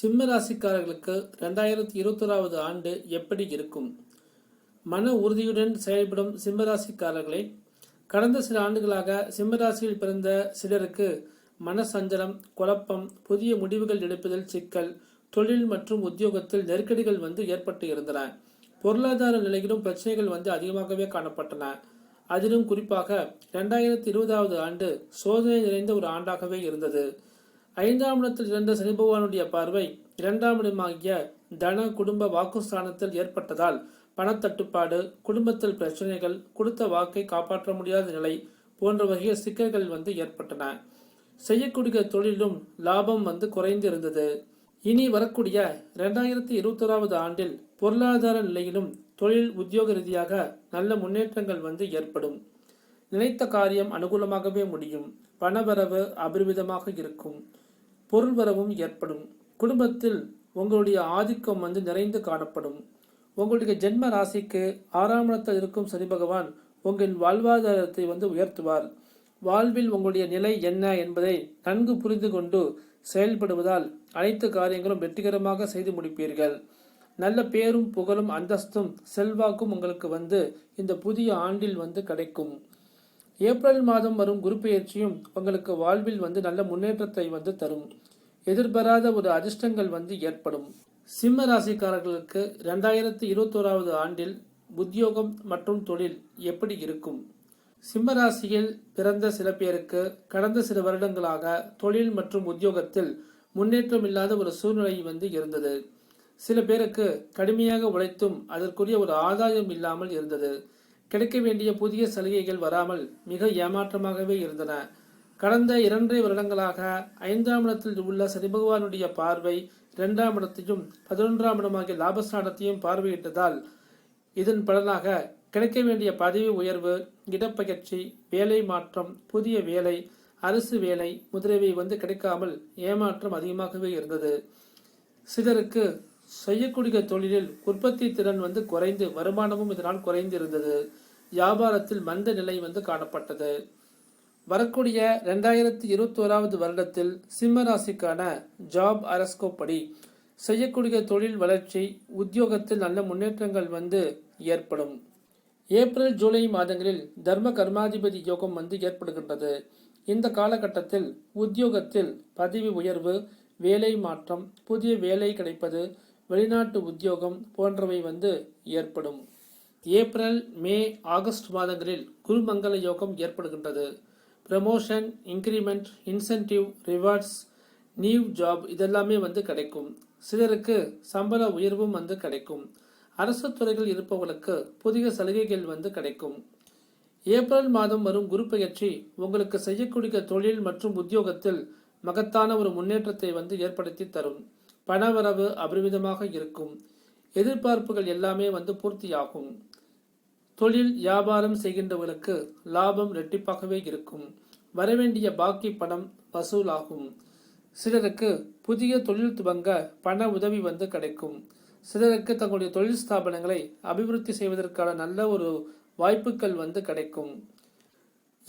சிம்ம ராசிக்காரர்களுக்கு ரெண்டாயிரத்தி இருபத்தோராவது ஆண்டு எப்படி இருக்கும்? மன உறுதியுடன் செயல்படும் சிம்மராசிக்காரர்களை கடந்த சில ஆண்டுகளாக சிம்ம ராசியில் பிறந்த சிலருக்கு மன சஞ்சலம் குழப்பம் புதிய முடிவுகள் எடுப்பதில் சிக்கல் தொழில் மற்றும் உத்தியோகத்தில் நெருக்கடிகள் வந்து ஏற்பட்டு இருந்தன. பொருளாதார நிலையிலும் பிரச்சனைகள் வந்து அதிகமாகவே காணப்பட்டன. அதிலும் குறிப்பாக ரெண்டாயிரத்தி இருபதாவது ஆண்டு சோதனை நிறைந்த ஒரு ஆண்டாகவே இருந்தது. ஐந்தாம் இடத்தில் இருந்த சனி பகவானுடைய பார்வை இரண்டாம் இடமாகிய தன குடும்ப வாக்குஸ்தானத்தில் ஏற்பட்டதால் பணத்தட்டுப்பாடு குடும்பத்தில் பிரச்சனைகள் கொடுத்த வாக்கை காப்பாற்ற முடியாத நிலை போன்ற வகைய சிக்கல்கள் வந்து ஏற்பட்டன. செய்யக்கூடிய தொழிலும் லாபம் வந்து குறைந்து இருந்தது இனி வரக்கூடிய இரண்டாயிரத்தி இருபத்தோராவது ஆண்டில் பொருளாதார நிலையிலும் தொழில் உத்தியோக ரீதியாக நல்ல முன்னேற்றங்கள் வந்து ஏற்படும். நினைத்த காரியம் அனுகூலமாகவே முடியும். பணவரவு அபரிமிதமாக இருக்கும். பொருள் வரவும் ஏற்படும். குடும்பத்தில் உங்களுடைய ஆதிக்கம் வந்து நிறைந்து காணப்படும். உங்களுடைய ஜென்ம ராசிக்கு ஆறாம் இடத்தில் இருக்கும் சனி பகவான் உங்களின் வாழ்வாதாரத்தை வந்து உயர்த்துவார். வாழ்வில் உங்களுடைய நிலை என்ன என்பதை நன்கு புரிந்து கொண்டு செயல்படுவதால் அனைத்து காரியங்களும் வெற்றிகரமாக செய்து முடிப்பீர்கள். நல்ல பேரும் புகழும் அந்தஸ்தும் செல்வாக்கும் உங்களுக்கு வந்து இந்த புதிய ஆண்டில் வந்து கிடைக்கும். ஏப்ரல் மாதம் வரும் குரு பெயர்ச்சியும் உங்களுக்கு வாழ்வில் வந்து நல்ல முன்னேற்றத்தை வந்து தரும். எதிர்பாராத ஒரு அதிர்ஷ்டங்கள் வந்து ஏற்படும். சிம்ம ராசிக்காரர்களுக்கு ரெண்டாயிரத்தி இருபத்தோராவது ஆண்டில் உத்தியோகம் மற்றும் தொழில் எப்படி இருக்கும்? சிம்ம ராசியில் பிறந்த சில பேருக்கு கடந்த சில வருடங்களாக தொழில் மற்றும் உத்தியோகத்தில் முன்னேற்றம் இல்லாத ஒரு சூழ்நிலை வந்து இருந்தது. சில பேருக்கு கடுமையாக உழைத்தும் அதற்குரிய ஒரு ஆதாயம் இல்லாமல் இருந்தது. கிடைக்க வேண்டிய புதிய சலுகைகள் வராமல் மிக ஏமாற்றமாகவே இருந்தன. கடந்த இரண்டரை வருடங்களாக ஐந்தாம் இடத்தில் உள்ள சனிபகவானுடைய பார்வை இரண்டாம் இடத்தையும் பதினொன்றாம் இடமாகிய லாபஸ்தானத்தையும் பார்வையிட்டதால் இதன் பலனாக கிடைக்க வேண்டிய பதவி உயர்வு இடப்பெயர்ச்சி வேலை மாற்றம் புதிய வேலை அரசு வேலை முதலியவை வந்து கிடைக்காமல் ஏமாற்றம் அதிகமாகவே இருந்தது. சிலருக்கு செய்யக்கூடிய தொழிலில் உற்பத்தி திறன் வந்து குறைந்து வருமானமும் இதனால் குறைந்து இருந்தது வியாபாரத்தில் மந்த நிலை வந்து காணப்பட்டது. வரக்கூடிய ரெண்டாயிரத்தி இருபத்தோராவது வருடத்தில் சிம்ம ராசிக்கான ஜாப் அரஸ்கோ படி செய்யக்கூடிய தொழில் வளர்ச்சி உத்தியோகத்தில் நல்ல முன்னேற்றங்கள் வந்து ஏற்படும். ஏப்ரல் ஜூலை மாதங்களில் தர்ம கர்மாதிபதி யோகம் வந்து ஏற்படுகின்றது. இந்த காலகட்டத்தில் உத்தியோகத்தில் பதவி உயர்வு வேலை மாற்றம் புதிய வேலை கிடைப்பது வெளிநாட்டு உத்தியோகம் போன்றவை வந்து ஏற்படும். ஏப்ரல் மே ஆகஸ்ட் மாதங்களில் குருமங்கல யோகம் ஏற்படுகின்றது. Promotion increment incentive rewards new job இதெல்லாமே வந்து கிடைக்கும். சிலருக்கு சம்பள உயர்வும் வந்து கிடைக்கும். அரசு துறைகள் இருப்பவர்களுக்கு புதிய சலுகைகள் வந்து கிடைக்கும். ஏப்ரல் மாதம் வரும் குரு பயிற்சி உங்களுக்கு செய்யக்கூடிய தொழில் மற்றும் உத்தியோகத்தில் மகத்தான ஒரு முன்னேற்றத்தை வந்து ஏற்படுத்தி தரும். பணவரவு அபரிமிதமாக இருக்கும். எதிர்பார்ப்புகள் எல்லாமே வந்து பூர்த்தியாகும். தொழில் வியாபாரம் செய்கின்றவர்களுக்கு லாபம் ரெட்டிப்பாகவே இருக்கும். வரவேண்டிய பாக்கி பணம் வசூலாகும். சிலருக்கு புதிய தொழில் துவங்க பண உதவி வந்து கிடைக்கும். சிலருக்கு தங்களுடைய தொழில் ஸ்தாபனங்களை அபிவிருத்தி செய்வதற்கான நல்ல ஒரு வாய்ப்புகள் வந்து கிடைக்கும்.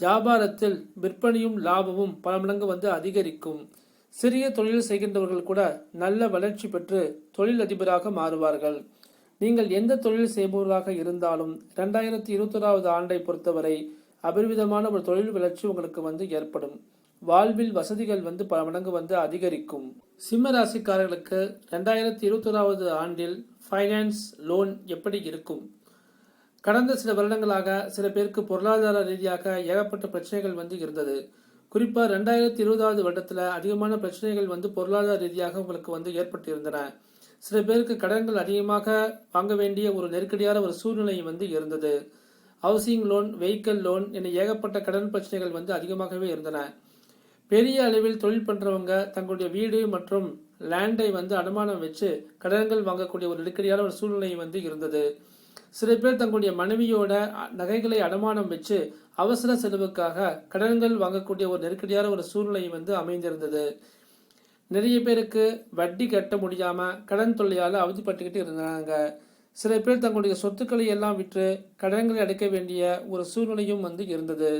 வியாபாரத்தில் விற்பனையும் லாபமும் பல மடங்கு வந்து அதிகரிக்கும். சிறிய தொழில் செய்கின்றவர்கள் கூட நல்ல வளர்ச்சி பெற்று தொழில் அதிபராக மாறுவார்கள். நீங்கள் எந்த தொழில் செய்பவர்களாக இருந்தாலும் ரெண்டாயிரத்தி இருபத்தொராவது ஆண்டை பொறுத்தவரை அபரிவிதமான ஒரு தொழில் வளர்ச்சி உங்களுக்கு வந்து ஏற்படும். வாழ்வில் வசதிகள் வந்து பல மடங்கு வந்து அதிகரிக்கும். சிம்ம ராசிக்காரர்களுக்கு ரெண்டாயிரத்தி இருபத்தொராவது ஆண்டில் ஃபைனான்ஸ் லோன் எப்படி இருக்கும்? கடந்த சில வருடங்களாக சில பேருக்கு பொருளாதார ரீதியாக ஏகப்பட்ட பிரச்சனைகள் வந்து இருந்தது. குறிப்பாக ரெண்டாயிரத்தி இருபதாவது வருடத்தில் அதிகமான பிரச்சனைகள் வந்து பொருளாதார ரீதியாக உங்களுக்கு வந்து ஏற்பட்டு இருந்தன சில பேருக்கு கடன்கள் அதிகமாக வாங்க வேண்டிய ஒரு நெருக்கடியான ஒரு சூழ்நிலை வந்து இருந்தது. ஹவுசிங் லோன் வெஹிக்கிள் லோன் என ஏகப்பட்ட கடன் பிரச்சனைகள் வந்து அதிகமாகவே இருந்தன. பெரிய அளவில் தொழில் பண்ணுறவங்க தங்களுடைய வீடு மற்றும் லேண்டை வந்து அனுமானம் வச்சு கடன்கள் வாங்கக்கூடிய ஒரு நெருக்கடியான ஒரு சூழ்நிலை வந்து இருந்தது. சில பேர் தங்களுடைய மனைவியோட நகைகளை அடமானம் வச்சு அவசர செலவுக்காக கடன்கள் வாங்கக்கூடிய ஒரு நெருக்கடியான ஒரு சூழ்நிலை வந்து அமைந்திருந்தது. நிறைய பேருக்கு வட்டி கட்ட முடியாமல் கடன் தொல்லையால் அவதிப்பட்டுக்கிட்டு இருந்தாங்க. சில பேர் தங்களுடைய சொத்துக்களை எல்லாம் விற்று கடன்களை அடைக்க வேண்டிய ஒரு சூழ்நிலையும் வந்து இருந்தது.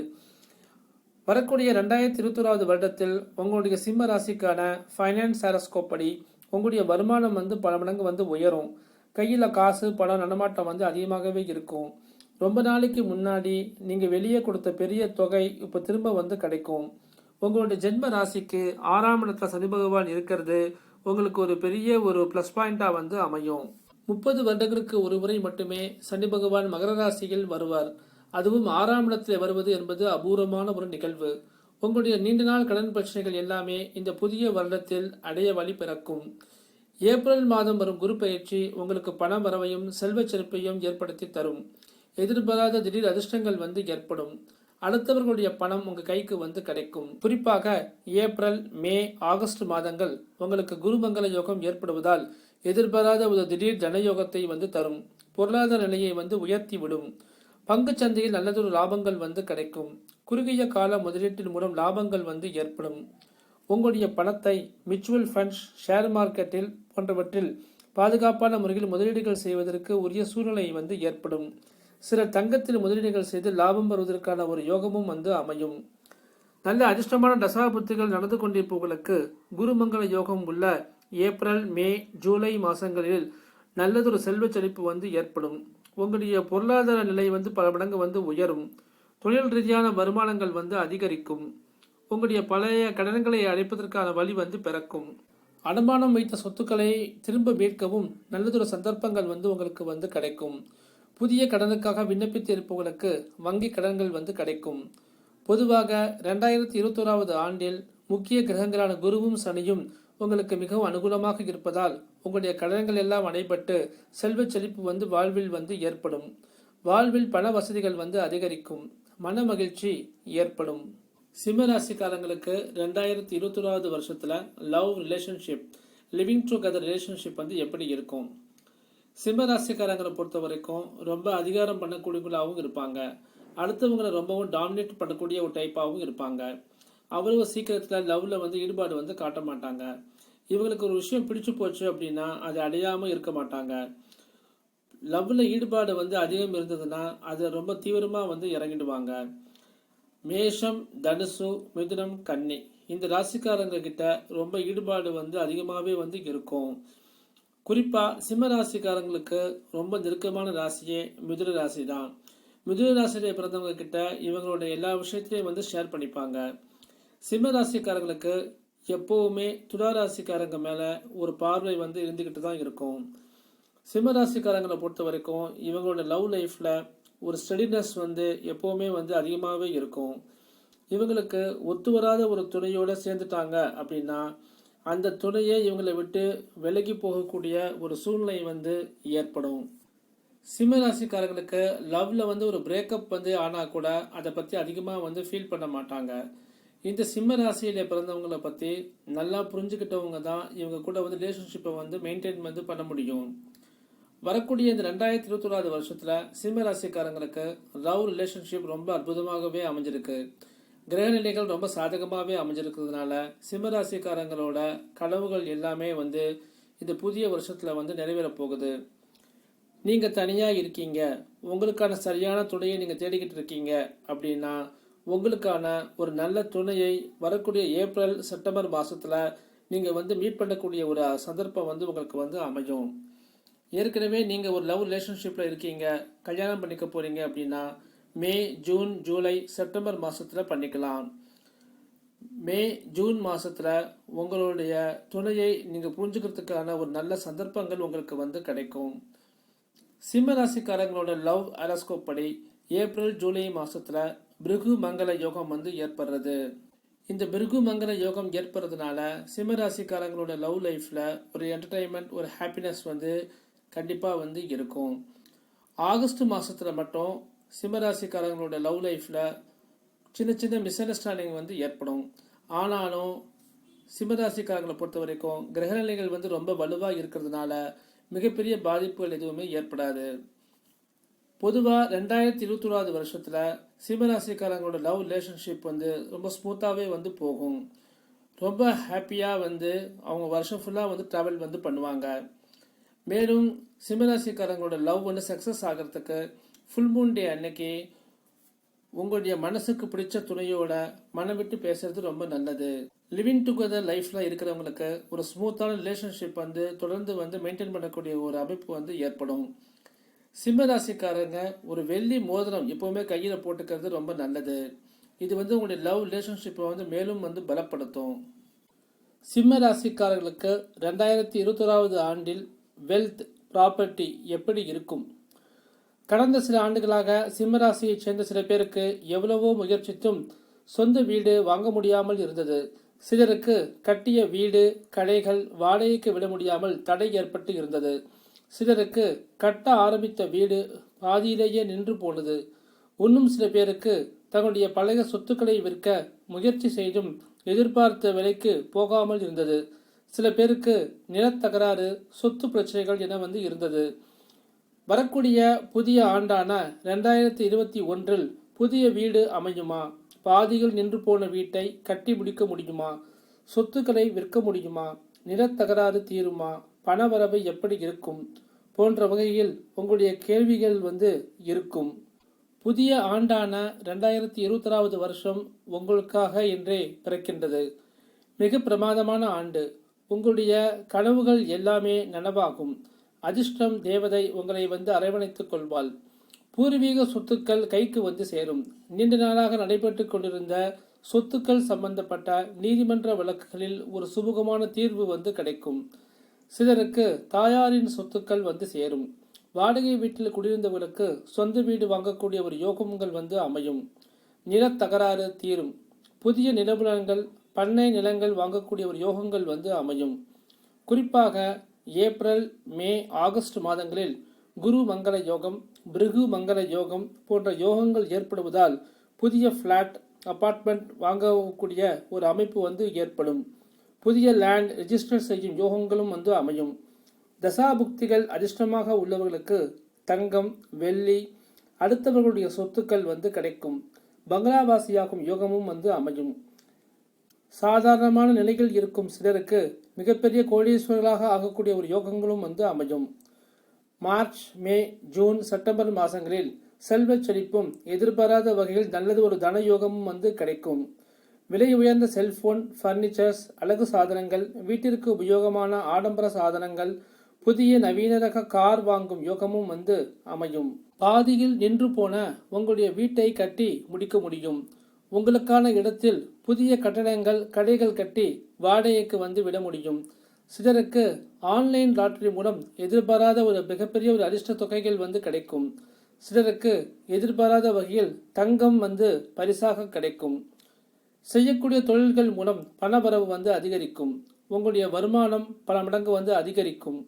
வரக்கூடிய ரெண்டாயிரத்தி இருபத்தோராவது வருடத்தில் உங்களுடைய சிம்ம ராசிக்கான ஃபைனான்ஸ் ஆரஸ்கோப் படி உங்களுடைய வருமானம் வந்து பல மடங்கு வந்து உயரும். கையில் காசு பணம் நடமாட்டம் வந்து அதிகமாகவே இருக்கும். ரொம்ப நாளைக்கு முன்னாடி நீங்கள் வெளியே கொடுத்த பெரிய தொகை இப்போ திரும்ப வந்து கிடைக்கும். உங்களுடைய ஜென்ம ராசிக்கு ஆறாம் இடத்துல சனி பகவான் இருக்கிறது உங்களுக்கு ஒரு பெரிய ஒரு ப்ளஸ் பாயிண்டாக வந்து அமையும். முப்பது வருடங்களுக்கு ஒரு முறை மட்டுமே சனி பகவான் மகர ராசியில் வருவார். அதுவும் ஆறாம் இடத்தில் வருவது என்பது அபூர்வமான ஒரு நிகழ்வு. உங்களுடைய நீண்ட நாள் கடன் பிரச்சனைகள் எல்லாமே இந்த புதிய வருடத்தில் அடைய வழி பிறக்கும். ஏப்ரல் மாதம் வரும் குரு பயிற்சி உங்களுக்கு பண வரவையும் செல்வச் செருப்பையும் ஏற்படுத்தி தரும். எதிர்பாராத திடீர் அதிர்ஷ்டங்கள் வந்து ஏற்படும். அடுத்தவர்களுடைய பணம் உங்க கைக்கு வந்து கிடைக்கும். குறிப்பாக ஏப்ரல் மே ஆகஸ்ட் மாதங்கள் உங்களுக்கு குருமங்கல யோகம் ஏற்படுவதால் எதிர்பாராத ஒரு திடீர் தனயோகத்தை வந்து தரும். பொருளாதார நிலையை வந்து உயர்த்தி விடும். பங்கு சந்தையில் நல்லதொரு லாபங்கள் வந்து கிடைக்கும். குறுகிய கால முதலீட்டின் மூலம் லாபங்கள் வந்து ஏற்படும். உங்களுடைய பணத்தை மியூச்சுவல் ஃபண்ட்ஸ் ஷேர் மார்க்கெட்டில் போன்றவற்றில் பாதுகாப்பான முறையில் முதலீடுகள் செய்வதற்கு உரிய சூழ்நிலை வந்து ஏற்படும். சிலர் தங்கத்தில் முதலீடுகள் செய்து லாபம் வருவதற்கான ஒரு யோகமும் வந்து அமையும். நல்ல அதிர்ஷ்டமான தசாபுத்திகள் நடந்து கொண்டிருப்பவர்களுக்கு குருமங்கல யோகம் உள்ள ஏப்ரல் மே ஜூலை மாதங்களில் நல்லதொரு செல்வச் செழிப்பு வந்து ஏற்படும். உங்களுடைய பொருளாதார நிலை வந்து பல மடங்கு வந்து உயரும். தொழில் ரீதியான வருமானங்கள் வந்து அதிகரிக்கும். உங்களுடைய பழைய கடன்களை அடைப்பதற்கான வழி வந்து பிறக்கும். அடமானம் வைத்த சொத்துக்களை திரும்ப மீட்கவும் நல்லதொரு சந்தர்ப்பங்கள் வந்து உங்களுக்கு வந்து கிடைக்கும். புதிய கடனுக்காக விண்ணப்பித்திருப்பவர்களுக்கு வங்கி கடன்கள் வந்து கிடைக்கும். பொதுவாக ரெண்டாயிரத்தி இருபத்தோராவது ஆண்டில் முக்கிய கிரகங்களான குருவும் சனியும் உங்களுக்கு மிகவும் அனுகூலமாக இருப்பதால் உங்களுடைய கடன்கள் எல்லாம் அடைபட்டு செல்வ செழிப்பு வந்து வாழ்வில் வந்து ஏற்படும். வாழ்வில் பண வசதிகள் வந்து அதிகரிக்கும். மன மகிழ்ச்சி ஏற்படும். சிம்மராசிக்காரங்களுக்கு ரெண்டாயிரத்தி இருபத்தொராவது வருஷத்தில் love relationship living together relationship வந்து எப்படி இருக்கும்? சிம்ம ராசிக்காரங்களை பொறுத்த வரைக்கும் ரொம்ப அதிகாரம் பண்ணக்கூடியவங்களாகவும் இருப்பாங்க. அடுத்தவங்களை ரொம்பவும் டாமினேட் பண்ணக்கூடிய ஒரு டைப்பாகவும் இருப்பாங்க. அவ்வளவு சீக்கிரத்தில் லவ்வில் வந்து ஈடுபாடு வந்து காட்ட மாட்டாங்க. இவங்களுக்கு ஒரு விஷயம் பிடிச்சு போச்சு அப்படின்னா அதை அடையாமல் இருக்க மாட்டாங்க. லவ்வில் ஈடுபாடு வந்து அதிகம் இருந்ததுன்னா அதை ரொம்ப தீவிரமாக வந்து இறங்கிடுவாங்க. மேஷம் தனுசு மிதுனம் கன்னி இந்த ராசிக்காரங்க கிட்ட ரொம்ப ஈடுபாடு வந்து அதிகமாகவே வந்து இருக்கும். குறிப்பா சிம்ம ராசிக்காரங்களுக்கு ரொம்ப நெருக்கமான ராசியே மிதுன ராசி தான் மிதுன ராசியை பிறந்தவங்க கிட்ட இவங்களோட எல்லா விஷயத்தையும் வந்து ஷேர் பண்ணிப்பாங்க. சிம்ம ராசிக்காரங்களுக்கு எப்பவுமே துலா ராசிக்காரங்க மேல ஒரு பார்வை வந்து இருந்துகிட்டு தான் இருக்கும். சிம்ம ராசிக்காரங்களை பொறுத்த வரைக்கும் இவங்களோட லவ் லைஃப்ல ஒரு ஸ்டடினஸ் வந்து எப்பவுமே வந்து அதிகமாகவே இருக்கும். இவங்களுக்கு ஒத்து வராத ஒரு துணையோட சேர்ந்துட்டாங்க அப்படின்னா அந்த துணையை இவங்களை விட்டு விலகி போகக்கூடிய ஒரு சூழ்நிலை வந்து ஏற்படும். சிம்ம ராசிக்காரங்களுக்கு லவ்ல வந்து ஒரு பிரேக்கப் வந்து ஆனால் கூட அதை பற்றி அதிகமாக வந்து ஃபீல் பண்ண மாட்டாங்க. இந்த சிம்ம ராசியில் பிறந்தவங்கள பற்றி நல்லா புரிஞ்சுக்கிட்டவங்க தான் இவங்க கூட வந்து ரிலேஷன்ஷிப்பை வந்து மெயின்டைன் வந்து பண்ண முடியும். வரக்கூடிய இந்த ரெண்டாயிரத்தி இருபத்தொறாவது வருஷத்தில் சிம்ம ராசிக்காரங்களுக்கு லவ் ரிலேஷன்ஷிப் ரொம்ப அற்புதமாகவே அமைஞ்சிருக்கு. கிரகநிலைகள் ரொம்ப சாதகமாகவே அமைஞ்சிருக்கிறதுனால சிம்ம ராசிக்காரங்களோட கனவுகள் எல்லாமே வந்து இந்த புதிய வருஷத்தில் வந்து நிறைவேறப் போகுது. நீங்கள் தனியாக இருக்கீங்க. உங்களுக்கான சரியான துணையை நீங்கள் தேடிக்கிட்டு இருக்கீங்க அப்படின்னா உங்களுக்கான ஒரு நல்ல துணையை வரக்கூடிய ஏப்ரல் செப்டம்பர் மாதத்தில் நீங்கள் வந்து மீட் பண்ணக்கூடிய ஒரு சந்தர்ப்பம் வந்து உங்களுக்கு வந்து அமையும். ஏற்கனவே நீங்கள் ஒரு லவ் ரிலேஷன்ஷிப்பில் இருக்கீங்க. கல்யாணம் பண்ணிக்க போகிறீங்க அப்படின்னா மே ஜூன் ஜூலை செப்டம்பர் மாதத்தில் பண்ணிக்கலாம். மே ஜூன் மாதத்தில் உங்களுடைய துணையை நீங்கள் புரிஞ்சுக்கிறதுக்கான ஒரு நல்ல சந்தர்ப்பங்கள் உங்களுக்கு வந்து கிடைக்கும். சிம்ம ராசிக்காரங்களோட லவ் அரஸ்கோப் படி ஏப்ரல் ஜூலை மாதத்தில் பிருகு மங்கள யோகம் வந்து ஏற்படுறது. இந்த பிருகு மங்கள யோகம் ஏற்படுறதுனால சிம்ம ராசிக்காரங்களோட லவ் லைஃப்பில் ஒரு என்டர்டைன்மெண்ட் ஒரு ஹாப்பினஸ் வந்து கண்டிப்பாக வந்து இருக்கும். ஆகஸ்ட் மாதத்தில் மட்டும் சிம்மராசிக்காரங்களோட லவ் லைஃப்பில் சின்ன சின்ன மிஸ் அண்டர்ஸ்டாண்டிங் வந்து ஏற்படும். ஆனாலும் சிம்மராசிக்காரங்களை பொறுத்த வரைக்கும் கிரகநிலைகள் வந்து ரொம்ப வலுவாக இருக்கிறதுனால மிகப்பெரிய பாதிப்புகள் எதுவுமே ஏற்படாது. பொதுவாக ரெண்டாயிரத்தி இருபத்தொராது வருஷத்தில் சிம்மராசிக்காரங்களோட லவ் ரிலேஷன்ஷிப் வந்து ரொம்ப ஸ்மூத்தாகவே வந்து போகும். ரொம்ப ஹாப்பியாக வந்து அவங்க வருஷம் ஃபுல்லாக வந்து ட்ராவல் வந்து பண்ணுவாங்க. மேலும் சிம்மராசிக்காரங்களோட லவ் வந்து சக்ஸஸ் ஆகிறதுக்கு ஃபுல் மூன் டே அன்னைக்கு உங்களுடைய மனசுக்கு பிடிச்ச துணையோட மனம் விட்டு பேசுறது ரொம்ப நல்லது. லிவிங் டுகெதர் லைஃப்பில் இருக்கிறவங்களுக்கு ஒரு ஸ்மூத்தான ரிலேஷன்ஷிப் வந்து தொடர்ந்து வந்து மெயின்டைன் பண்ணக்கூடிய ஒரு அமைப்பு வந்து ஏற்படும். சிம்ம ராசிக்காரங்க ஒரு வெள்ளி மோதிரம் எப்போவுமே கையில் போட்டுக்கிறது ரொம்ப நல்லது. இது வந்து உங்களுடைய லவ் ரிலேஷன்ஷிப்பை வந்து மேலும் வந்து பலப்படுத்தும். சிம்ம ராசிக்காரர்களுக்கு ரெண்டாயிரத்தி இருபத்தோராவது ஆண்டில் வெல்த் ப்ராப்பர்ட்டி எப்படி இருக்கும்? கடந்த சில ஆண்டுகளாக சிம்மராசியைச் சேர்ந்த சில பேருக்கு எவ்வளவோ முயற்சித்தும் சொந்த வீடு வாங்க முடியாமல் இருந்தது. சிலருக்கு கட்டிய வீடு கடைகள் வாடகைக்கு விட முடியாமல் தடை ஏற்பட்டு இருந்தது. சிலருக்கு கட்ட ஆரம்பித்த வீடு பாதியிலேயே நின்று போனது. இன்னும் சில பேருக்கு தங்களுடைய பழைய சொத்துக்களை விற்க முயற்சி செய்தும் எதிர்பார்த்த விலைக்கு போகாமல் இருந்தது. சில பேருக்கு நிலத்தகராறு சொத்து பிரச்சனைகள் என வந்து இருந்தது. வரக்கூடிய புதிய ஆண்டான ரெண்டாயிரத்தி இருபத்தி ஒன்றில் புதிய வீடு அமையுமா? பாதியில் நின்று போன வீட்டை கட்டி முடிக்க முடியுமா? சொத்துக்களை விற்க முடியுமா? நிலத்தகராறு தீருமா? பணவரவு எப்படி இருக்கும்? போன்ற வகையில் உங்களுடைய கேள்விகள் வந்து இருக்கும். புதிய ஆண்டான ரெண்டாயிரத்தி இருபத்தொராவது வருஷம் உங்களுக்காக என்றே பிறக்கின்றது. மிக பிரமாதமான ஆண்டு. உங்களுடைய கனவுகள் எல்லாமே நனவாகும். அதிர்ஷ்டம் தேவதை உங்களை வந்து அரவணைத்துக் கொள்வாள். பூர்வீக சொத்துக்கள் கைக்கு வந்து சேரும். நீண்ட நாளாக நடைபெற்று கொண்டிருந்த சொத்துக்கள் சம்பந்தப்பட்ட நீதிமன்ற வழக்குகளில் ஒரு சுமூகமான தீர்வு வந்து கிடைக்கும். சிலருக்கு தாயாரின் சொத்துக்கள் வந்து சேரும். வாடகை வீட்டில் குடியிருந்தவர்களுக்கு சொந்த வீடு வாங்கக்கூடிய ஒரு யோகங்கள் வந்து அமையும். நிலத்தகராறு தீரும். புதிய நிலபுலன்கள் பண்ணை நிலங்கள் வாங்கக்கூடிய ஒரு யோகங்கள் வந்து அமையும். குறிப்பாக ஏப்ரல் மே ஆகஸ்ட் மாதங்களில் குரு மங்கள யோகம் பிருகு மங்கள யோகம் போன்ற யோகங்கள் ஏற்படுவதால் புதிய ஃப்ளாட் அபார்ட்மெண்ட் வாங்கக்கூடிய ஒரு அமைப்பு வந்து ஏற்படும். புதிய லேண்ட் ரெஜிஸ்டர் செய்யும் யோகங்களும் வந்து அமையும். தசாபுக்திகள் அதிர்ஷ்டமாக உள்ளவர்களுக்கு தங்கம் வெள்ளி அடுத்தவர்களுடைய சொத்துக்கள் வந்து கிடைக்கும். பங்களாவாசியாகும் யோகமும் வந்து அமையும். சாதாரணமான நிலையில் இருக்கும் சிலருக்கு மிகப்பெரிய கோடீஸ்வரர்களாக ஆகக்கூடிய ஒரு யோகங்களும் வந்து அமையும். மார்ச் மே ஜூன் செப்டம்பர் மாதங்களில் செல்வ செழிப்பும் எதிர்பாராத வகையில் நல்லது ஒரு தன யோகமும் வந்து கிடைக்கும். விலை உயர்ந்த செல்போன் ஃபர்னிச்சர்ஸ் அழகு சாதனங்கள் வீட்டிற்கு உபயோகமான ஆடம்பர சாதனங்கள் புதிய நவீன ரக கார் வாங்கும் யோகமும் வந்து அமையும். பாதியில் நின்று போன உங்களுடைய வீட்டை கட்டி முடிக்க முடியும். உங்களுக்கான இடத்தில் புதிய கட்டடங்கள் கடைகள் கட்டி வாடகைக்கு வந்து விட முடியும். சிலருக்கு ஆன்லைன் லாட்டரி மூலம் எதிர்பாராத ஒரு மிகப்பெரிய ஒரு அதிர்ஷ்ட தொகைகள் வந்து கிடைக்கும். சிலருக்கு எதிர்பாராத வகையில் தங்கம் வந்து பரிசாக கிடைக்கும். செய்யக்கூடிய தொழில்கள் மூலம் பணவரவு வந்து அதிகரிக்கும். உங்களுடைய வருமானம் பல மடங்கு வந்து அதிகரிக்கும்.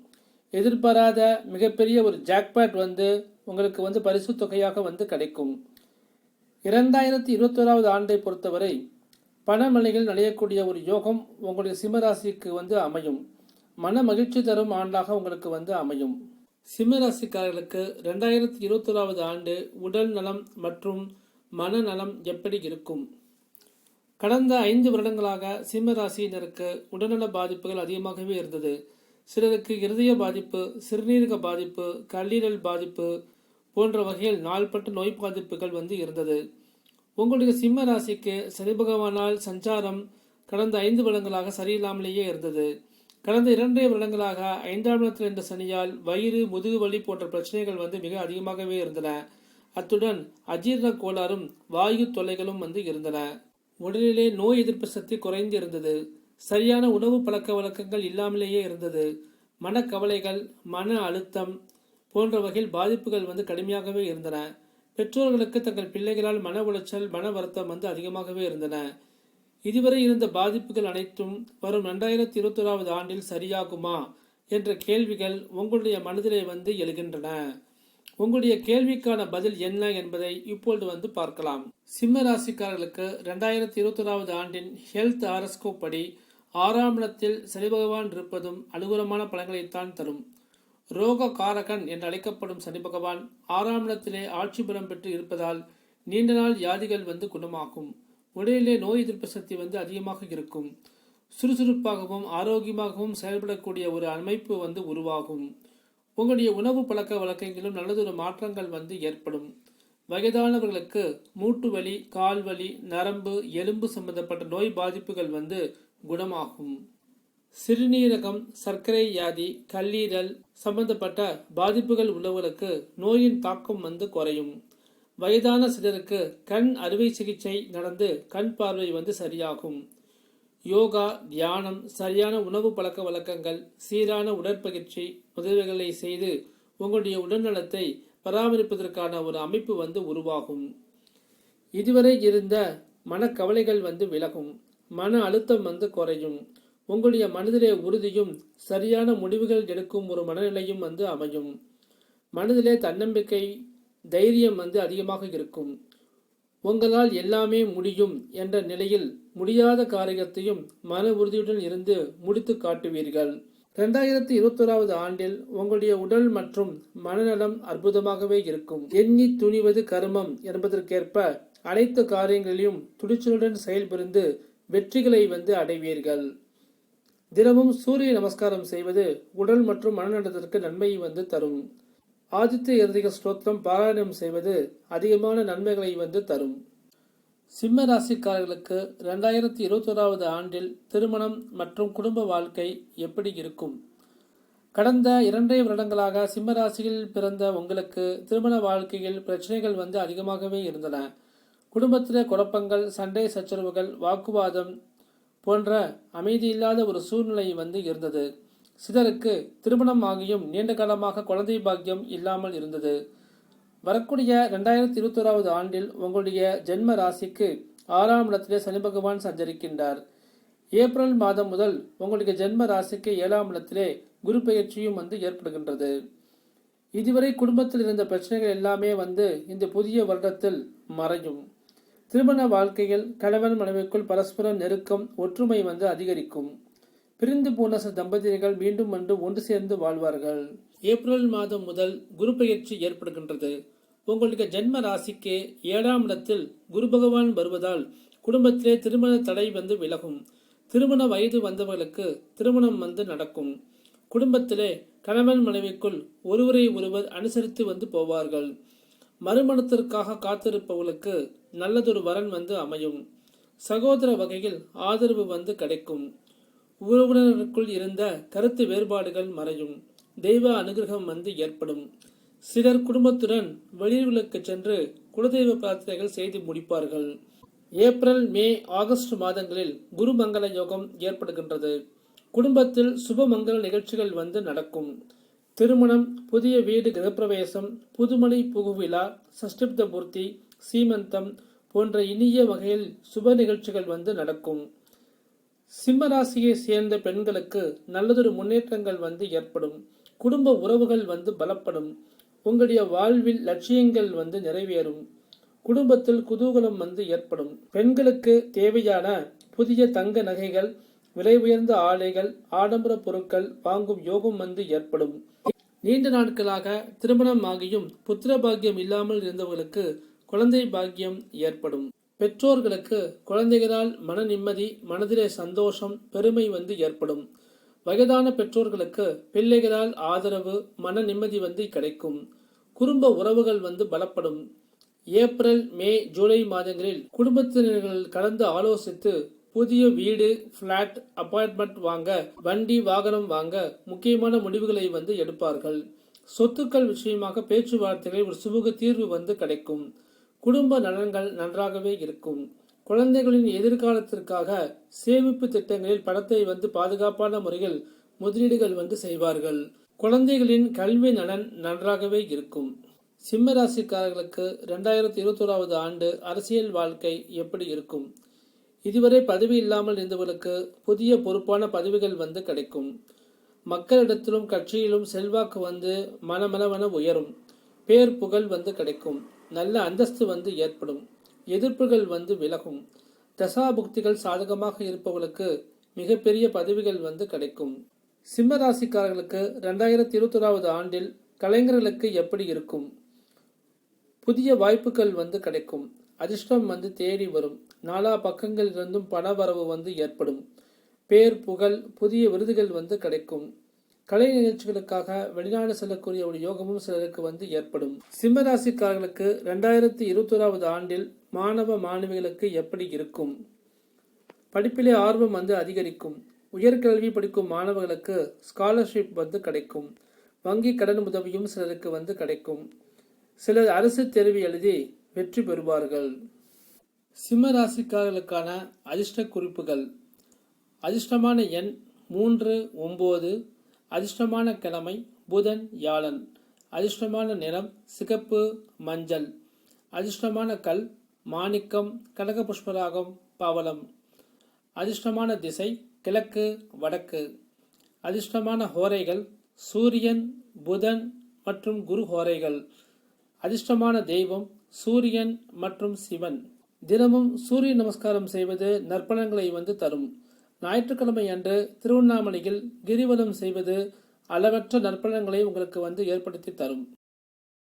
எதிர்பாராத மிகப்பெரிய ஒரு ஜாக்பேட் வந்து உங்களுக்கு வந்து பரிசு தொகையாக வந்து கிடைக்கும். இரண்டாயிரத்தி இருபத்தோராவது ஆண்டை பொறுத்தவரை பணமழைகள் நடையக்கூடிய ஒரு யோகம் உங்களுடைய சிம்மராசிக்கு வந்து அமையும். மன மகிழ்ச்சி தரும் ஆண்டாக உங்களுக்கு வந்து அமையும். சிம்மராசிக்காரர்களுக்கு ரெண்டாயிரத்தி இருபத்தோராவது ஆண்டு உடல் நலம் மற்றும் மனநலம் எப்படி இருக்கும்? கடந்த ஐந்து வருடங்களாக சிம்மராசியினருக்கு உடல்நல பாதிப்புகள் அதிகமாகவே இருந்தது. சிலருக்கு இருதய பாதிப்பு சிறுநீரக பாதிப்பு கல்லீரல் பாதிப்பு போன்ற வகையில் நாள்பட்ட நோய் பாதிப்புகள் வந்து இருந்தது. உங்களுடைய சிம்ம ராசிக்கு சனி பகவானால் சஞ்சாரம் கடந்த ஐந்து வருடங்களாக சரியில்லாமலேயே இருந்தது. கடந்த இரண்டே வருடங்களாக ஐந்தாம் இடத்தில் இருந்த சனியால் வயிறு முதுகு வலி போன்ற பிரச்சனைகள் வந்து மிக அதிகமாகவே இருந்தன. அத்துடன் அஜீரண கோளாறும் வாயு தொல்லைகளும் வந்து இருந்தன. உடலிலே நோய் எதிர்ப்பு சக்தி குறைந்து இருந்தது. சரியான உணவு பழக்க வழக்கங்கள் இல்லாமலேயே இருந்தது. மனக்கவலைகள் மன அழுத்தம் போன்ற வகையில் பாதிப்புகள் வந்து கடுமையாகவே இருந்தன. பெற்றோர்களுக்கு தங்கள் பிள்ளைகளால் மன உளைச்சல் மன வருத்தம் வந்து அதிகமாகவே இருந்தன. இதுவரை இருந்த பாதிப்புகள் அனைத்தும் வரும் ரெண்டாயிரத்தி இருபத்தோராவது ஆண்டில் சரியாகுமா என்ற கேள்விகள் உங்களுடைய மனதிலே வந்து எழுகின்றன. உங்களுடைய கேள்விக்கான பதில் என்ன என்பதை இப்பொழுது வந்து பார்க்கலாம். சிம்ம ராசிக்காரர்களுக்கு ரெண்டாயிரத்தி இருபத்தொராவது ஆண்டின் ஹெல்த் ஆரஸ்கோப் படி ஆறாம் இடத்தில் சனி பகவான் இருப்பதும் அனுகூலமான பலன்களைத்தான் தரும். ரோக காரகன் என்று அழைக்கப்படும் சனி பகவான் ஆறாம் இடத்திலே ஆட்சி பலம் பெற்று இருப்பதால் நீண்ட நாள் வியாதிகள் வந்து குணமாகும். உடலிலே நோய் எதிர்ப்பு சக்தி வந்து அதிகமாக இருக்கும். சுறுசுறுப்பாகவும் ஆரோக்கியமாகவும் செயல்படக்கூடிய ஒரு அமைப்பு வந்து உருவாகும். உங்களுடைய உணவு பழக்க வழக்கங்களிலும் நல்லதொரு மாற்றங்கள் வந்து ஏற்படும். வயதானவர்களுக்கு மூட்டு வலி கால் வலி நரம்பு எலும்பு சம்பந்தப்பட்ட நோய் பாதிப்புகள் வந்து குணமாகும். சிறுநீரகம் சர்க்கரை வியாதி கல்லீரல் சம்பந்தப்பட்ட பாதிப்புகள் உள்ளவர்களுக்கு நோயின் தாக்கம் வந்து குறையும். வயதான சிலருக்கு கண் அறுவை சிகிச்சை நடந்து கண் பார்வை வந்து சரியாகும். யோகா தியானம் சரியான உணவு பழக்க வழக்கங்கள் சீரான உடற்பயிற்சி உதவிகளை செய்து உங்களுடைய உடல்நலத்தை பராமரிப்பதற்கான ஒரு அமைப்பு வந்து உருவாகும். இதுவரை இருந்த மனக்கவலைகள் வந்து விலகும். மன அழுத்தம் வந்து குறையும். உங்களுடைய மனதிலே உறுதியும் சரியான முடிவுகள் எடுக்கும் ஒரு மனநிலையும் வந்து அமையும். மனதிலே தன்னம்பிக்கை தைரியம் வந்து அதிகமாக இருக்கும். உங்களால் எல்லாமே முடியும் என்ற நிலையில் முடியாத காரியத்தையும் மன உறுதியுடன் இருந்து முடித்து காட்டுவீர்கள். இரண்டாயிரத்தி இருபத்தோராவது ஆண்டில் உங்களுடைய உடல் மற்றும் மனநலம் அற்புதமாகவே இருக்கும். எண்ணி துணிவது கருமம் என்பதற்கேற்ப அனைத்து காரியங்களிலும் துடிச்சலுடன் செயல்புரிந்து வெற்றிகளை வந்து அடைவீர்கள். தினமும் சூரிய நமஸ்காரம் செய்வது உடல் மற்றும் மனநலத்திற்கு நன்மையை வந்து தரும். ஆதித்ய இறுதிக ஸ்தோத்திரம் பாராயணம் செய்வது அதிகமான நன்மைகளை வந்து தரும். சிம்ம ராசிக்காரர்களுக்கு ரெண்டாயிரத்தி இருபத்தோராவது ஆண்டில் திருமணம் மற்றும் குடும்ப வாழ்க்கை எப்படி இருக்கும்? கடந்த இரண்டே வருடங்களாக சிம்ம ராசியில் பிறந்த உங்களுக்கு திருமண வாழ்க்கையில் பிரச்சனைகள் வந்து அதிகமாகவே இருந்தன. குடும்பத்தில் குழப்பங்கள் சண்டை சச்சரவுகள் வாக்குவாதம் போன்ற அமைதியில்லாத ஒரு சூழ்நிலை வந்து இருந்தது. சிலருக்கு திருமணம் ஆகியும் நீண்ட காலமாக குழந்தை பாக்கியம் இல்லாமல் இருந்தது. வரக்கூடிய ரெண்டாயிரத்தி இருபத்தோராவது ஆண்டில் உங்களுடைய ஜென்ம ராசிக்கு ஆறாம் இடத்திலே சனி பகவான் சஞ்சரிக்கின்றார். ஏப்ரல் மாதம் முதல் உங்களுடைய ஜென்ம ராசிக்கு ஏழாம் இடத்திலே குரு பெயர்ச்சியும் வந்து ஏற்படுகின்றது. இதுவரை குடும்பத்தில் இருந்த பிரச்சனைகள் எல்லாமே வந்து இந்த புதிய வருடத்தில் மறையும். திருமண வாழ்க்கையில் கணவன் மனைவிக்குள் பரஸ்பர நெருக்கம் ஒற்றுமை வந்து அதிகரிக்கும். பிரிந்து போன தம்பதியர்கள் மீண்டும் வந்து ஒன்று சேர்ந்து வாழ்வார்கள். ஏப்ரல் மாதம் முதல் குரு பெயர்ச்சி ஏற்படுகின்றது. உங்களுடைய ஜென்ம ராசிக்கு ஏழாம் இடத்தில் குரு பகவான் வருவதால் குடும்பத்திலே திருமண தடை வந்து விலகும். திருமண வயது வந்தவர்களுக்கு திருமணம் வந்து நடக்கும். குடும்பத்திலே கணவன் மனைவிக்குள் ஒருவரை ஒருவர் அனுசரித்து வந்து போவார்கள். மறுமணத்திற்காக காத்திருப்பவர்களுக்கு நல்லதொரு வரன் வந்து அமையும். சகோதர வகையில் ஆதரவு வந்து கிடைக்கும். உறவினருக்குள் இருந்த கருத்து வேறுபாடுகள் மறையும். தெய்வ அனுகிரகம் வந்து ஏற்படும். சிலர் குடும்பத்துடன் வெளியூர்களுக்கு சென்று குலதெய்வ பிரார்த்தனைகள் செய்து முடிப்பார்கள். ஏப்ரல் மே ஆகஸ்ட் மாதங்களில் குருமங்கள யோகம் ஏற்படுகின்றது. குடும்பத்தில் சுபமங்கல நிகழ்ச்சிகள் வந்து நடக்கும். திருமணம் புதிய வீடு கிரகப்பிரவேசம் புதுமலை புகுவிழா சஷ்டிப்த பூர்த்தி சீமந்தம் போன்ற இனிய வகையில் சுப நிகழ்ச்சிகள் வந்து நடக்கும். சிம்ம ராசியை சேர்ந்த பெண்களுக்கு நல்லதொரு முன்னேற்றங்கள் வந்து ஏற்படும். குடும்ப உறவுகள் வந்து பலப்படும். உங்களுடைய வாழ்வில் லட்சியங்கள் வந்து நிறைவேறும். குடும்பத்தில் குதூகலம் வந்து ஏற்படும். பெண்களுக்கு தேவையான புதிய தங்க நகைகள் விலை உயர்ந்த ஆலைகள் ஆடம்பர பொருட்கள் வாங்கும் யோகம் வந்து ஏற்படும். நீண்ட நாட்களாக திருமணம் ஆகியும் புத்திர பாக்கியம் இல்லாமல் இருந்தவர்களுக்கு குழந்தை பாக்கியம் ஏற்படும். பெற்றோர்களுக்கு குழந்தைகளால் மன நிம்மதி மனதிலே சந்தோஷம் பெருமை வந்து ஏற்படும். வயதான பெற்றோர்களுக்கு பிள்ளைகளால் ஆதரவு மன நிம்மதி வந்து கிடைக்கும். குடும்ப உறவுகள் வந்து பலப்படும். ஏப்ரல் மே ஜூலை மாதங்களில் குடும்பத்தினர்கள் கலந்து ஆலோசித்து புதிய வீடு பிளாட் அபார்ட்மெண்ட் வாங்க வண்டி வாகனம் வாங்க முக்கியமான முடிவுகளை வந்து எடுப்பார்கள். சொத்துக்கள் விஷயமாக பேச்சுவார்த்தைகளில் ஒரு சுமூக தீர்வு வந்து கிடைக்கும். குடும்ப நலன்கள் நன்றாகவே இருக்கும். குழந்தைகளின் எதிர்காலத்திற்காக சேமிப்பு திட்டங்களில் பணத்தை வந்து பாதுகாப்பான முறையில் முதலீடுகள் வந்து செய்வார்கள். குழந்தைகளின் கல்வி நலன் நன்றாகவே இருக்கும். சிம்ம ராசிக்காரர்களுக்கு ரெண்டாயிரத்தி இருபத்தோராவது ஆண்டு அரசியல் வாழ்க்கை எப்படி இருக்கும்? இதுவரை பதவி இல்லாமல் இருந்தவர்களுக்கு புதிய பொறுப்பான பதவிகள் வந்து கிடைக்கும். மக்களிடத்திலும் கட்சியிலும் செல்வாக்கு வந்து மனமனவன உயரும். பேர் புகழ் வந்து கிடைக்கும். நல்ல அந்தஸ்து வந்து ஏற்படும். எதிர்ப்புகள் வந்து விலகும். தசாபுக்திகள் சாதகமாக இருப்பவர்களுக்கு மிகப்பெரிய பதவிகள் வந்து கிடைக்கும். சிம்ம ராசிக்காரர்களுக்கு ரெண்டாயிரத்தி இருபத்தொறாவது ஆண்டில் கலைஞர்களுக்கு எப்படி இருக்கும்? புதிய வாய்ப்புகள் வந்து கிடைக்கும். அதிர்ஷ்டம் வந்து தேடி வரும். நாலா பக்கங்களிலிருந்தும் பண வரவு வந்து ஏற்படும். பேர் புகழ் புதிய விருதுகள் வந்து கிடைக்கும். கலை நிகழ்ச்சிகளுக்காக வெளிநாடு செல்லக்கூடிய ஒரு யோகமும் சிலருக்கு வந்து ஏற்படும். சிம்மராசிக்காரர்களுக்கு ரெண்டாயிரத்தி இருபத்தோராவது ஆண்டில் மாணவ மாணவிகளுக்கு எப்படி இருக்கும்? படிப்பிலே ஆர்வம் வந்து அதிகரிக்கும். உயர்கல்வி படிக்கும் மாணவர்களுக்கு ஸ்காலர்ஷிப் வந்து கிடைக்கும். வங்கி கடன் உதவியும் சிலருக்கு வந்து கிடைக்கும். சிலர் அரசு தேர்வு எழுதி வெற்றி பெறுவார்கள். சிம்ம ராசிக்காரர்களுக்கான அதிர்ஷ்ட குறிப்புகள் அதிர்ஷ்டமான எண் மூன்று ஒம்பது. அதிர்ஷ்டமான கிழமை புதன் யாழன். அதிர்ஷ்டமான நிறம் சிகப்பு மஞ்சள். அதிர்ஷ்டமான கல் மாணிக்கம் கடக புஷ்பராகம் பவளம். அதிர்ஷ்டமான திசை கிழக்கு வடக்கு. அதிர்ஷ்டமான ஹோரைகள் சூரியன் புதன் மற்றும் குரு ஹோரைகள். அதிர்ஷ்டமான தெய்வம் சூரியன் மற்றும் சிவன். தினமும் சூரிய நமஸ்காரம் செய்வது நற்பலன்களை வந்து தரும். ஞாயிற்றுக்கிழமை அன்று திருவண்ணாமலையில் கிரிவலம் செய்வது அளவற்ற நற்பலன்களை உங்களுக்கு வந்து ஏற்படுத்தி தரும்.